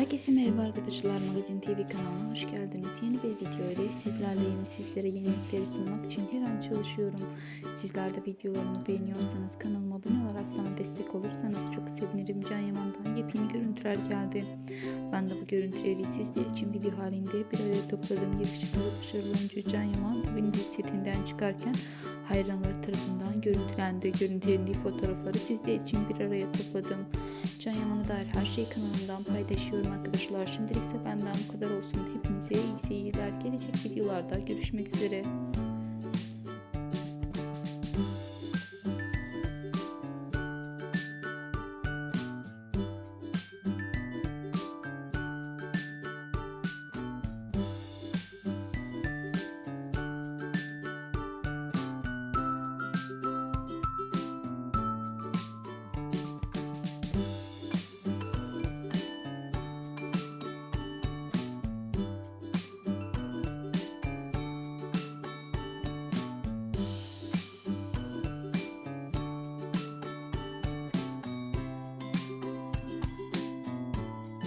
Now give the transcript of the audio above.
Herkese merhaba arkadaşlar Magazin TV kanalına hoş geldiniz. Yeni bir video ile sizlerleyim. Sizlere yenilikleri sunmak için her an çalışıyorum. Sizler de videolarımı beğeniyorsanız kanalıma abone olarak bana destek olursanız çok sevinirim. Can Yaman'dan yepyeni görüntüler geldi. Ben de bu görüntüleri sizler için video halinde bir araya topladım. Yakışıklı başarılı oyuncu Can Yaman bugün dizi setinden çıkarken hayranları tarafından görüntülendi. Görüntülendiği fotoğrafları sizler için bir araya topladım. Can Yaman'a dair her şeyi kanalımdan paylaşıyorum arkadaşlar. Şimdilik ise benden bu kadar olsun. Hepinize iyi seyirler. Gelecek videolarda görüşmek üzere.